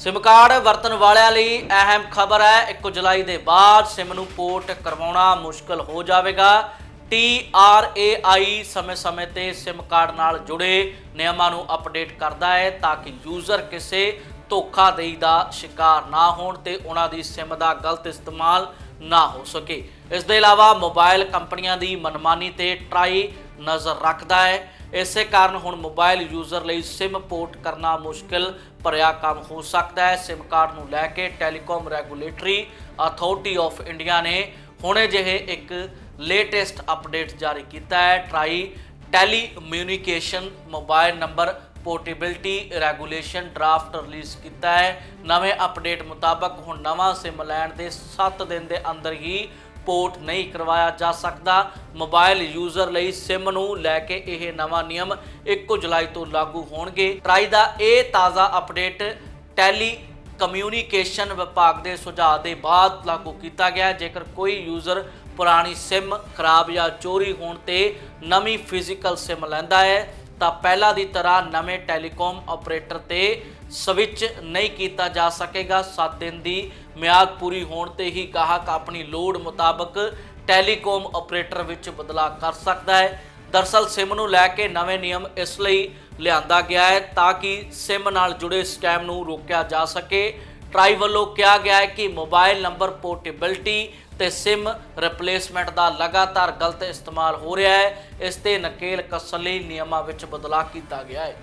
Sim card ਵਰਤਣ ਵਾਲਿਆਂ ਲਈ ਅਹਿਮ ਖਬਰ ਹੈ। 1 ਜੁਲਾਈ ਦੇ ਬਾਅਦ ਸਿਮ ਨੂੰ ਪੋਰਟ ਕਰਵਾਉਣਾ ਮੁਸ਼ਕਲ ਹੋ ਜਾਵੇਗਾ। TRAI ਸਮੇਂ-ਸਮੇਂ ਤੇ ਸਿਮ ਕਾਰਡ ਨਾਲ ਜੁੜੇ ਨਿਯਮਾਂ ਨੂੰ ਅਪਡੇਟ ਕਰਦਾ ਹੈ ਤਾਂ ਕਿ ਯੂਜ਼ਰ ਕਿਸੇ ਧੋਖਾਦੇਹੀ ਦਾ ਸ਼ਿਕਾਰ ਨਾ ਹੋਣ ਤੇ ਉਹਨਾਂ ਦੀ ਸਿਮ ਦਾ ਗਲਤ ਇਸਤੇਮਾਲ ਨਾ ਹੋ ਸਕੇ। ਇਸ ਦੇ ਇਲਾਵਾ ਮੋਬਾਈਲ ਕੰਪਨੀਆਂ ਦੀ ਮਨਮਾਨੀ ਤੇ ਟਰਾਈ ਨਜ਼ਰ ਰੱਖਦਾ ਹੈ। ਇਸੇ ਕਾਰਨ ਹੁਣ ਮੋਬਾਈਲ ਯੂਜ਼ਰ ਲਈ ਸਿਮ ਪੋਰਟ ਕਰਨਾ ਮੁਸ਼ਕਿਲ, ਭਰਿਆ ਕੰਮ ਹੋ ਸਕਦਾ ਹੈ। ਸਿਮ ਕਾਰਡ ਨੂੰ ਲੈ ਕੇ telecom regulatory authority of India ਨੇ ਹੁਣੇ ਜਿਹੇ ਇੱਕ ਲੇਟੈਸਟ ਅਪਡੇਟ ਜਾਰੀ ਕੀਤਾ ਹੈ। TRAI telecommunication mobile number portability regulation draft release ਕੀਤਾ ਹੈ। ਨਵੇਂ ਅਪਡੇਟ ਮੁਤਾਬਕ ਹੁਣ ਨਵਾਂ ਸਿਮ ਲੈਣ ਦੇ 7 ਦਿਨ ਦੇ ਅੰਦਰ ਹੀ ਪੋਰਟ ਨਹੀਂ ਕਰਵਾਇਆ ਜਾ ਸਕਦਾ। ਮੋਬਾਈਲ ਯੂਜ਼ਰ ਲਈ ਸਿਮ ਨੂੰ ਲੈ ਕੇ ਇਹ ਨਵਾਂ ਨਿਯਮ 1 ਜੁਲਾਈ ਤੋਂ ਲਾਗੂ ਹੋਣਗੇ। ਟਰਾਈ ਦਾ ਇਹ ਤਾਜ਼ਾ ਅਪਡੇਟ ਟੈਲੀ ਕਮਿਊਨੀਕੇਸ਼ਨ ਵਿਭਾਗ ਦੇ ਸੁਝਾਅ ਦੇ ਬਾਅਦ ਲਾਗੂ ਕੀਤਾ ਗਿਆ ਜੇਕਰ ਕੋਈ ਯੂਜ਼ਰ ਪੁਰਾਣੀ ਸਿਮ, ਖਰਾਬ ਜਾਂ ਚੋਰੀ ਹੋਣ ਤੇ ਨਵੀਂ ਫਿਜ਼ੀਕਲ ਸਿਮ ਲੈਂਦਾ ਹੈ ਤਾਂ ਪਹਿਲਾਂ ਦੀ ਤਰ੍ਹਾਂ ਨਵੇਂ ਟੈਲੀਕਾਮ ਆਪਰੇਟਰ ਤੇ ਸਵਿਚ ਨਹੀਂ ਕੀਤਾ ਜਾ ਸਕੇਗਾ। 7 ਦਿਨ ਦੀ ਮਿਆਦ ਪੂਰੀ ਹੋਣ ਤੇ ਹੀ ਗਾਹਕ ਆਪਣੀ ਲੋੜ ਮੁਤਾਬਕ ਟੈਲੀਕਾਮ ਆਪਰੇਟਰ ਵਿੱਚ ਬਦਲਾਅ ਕਰ ਸਕਦਾ ਹੈ। ਦਰਸਲ ਸਿਮ ਨੂੰ ਲੈ ਕੇ ਨਵੇਂ ਨਿਯਮ ਇਸ ਲਈ ਲਿਆਂਦਾ ਗਿਆ ਹੈ ਤਾਂ ਕਿ ਸਿਮ ਨਾਲ ਜੁੜੇ ਸਕੈਮ ਨੂੰ ਰੋਕਿਆ ਜਾ ਸਕੇ। ਟਰਾਈ ਵੱਲੋਂ ਕਿਹਾ ਗਿਆ ਹੈ ਕਿ ਮੋਬਾਈਲ ਨੰਬਰ ਪੋਰਟੇਬਿਲਟੀ ਤੇ ਸਿਮ ਰਿਪਲੇਸਮੈਂਟ ਦਾ ਲਗਾਤਾਰ ਗਲਤ ਇਸਤੇਮਾਲ ਹੋ ਰਿਹਾ ਹੈ। ਇਸ ਤੇ ਨਕੇਲ ਕੱਸਣ ਲਈ ਨਿਯਮਾਂ ਵਿੱਚ ਬਦਲਾਅ ਕੀਤਾ ਗਿਆ ਹੈ।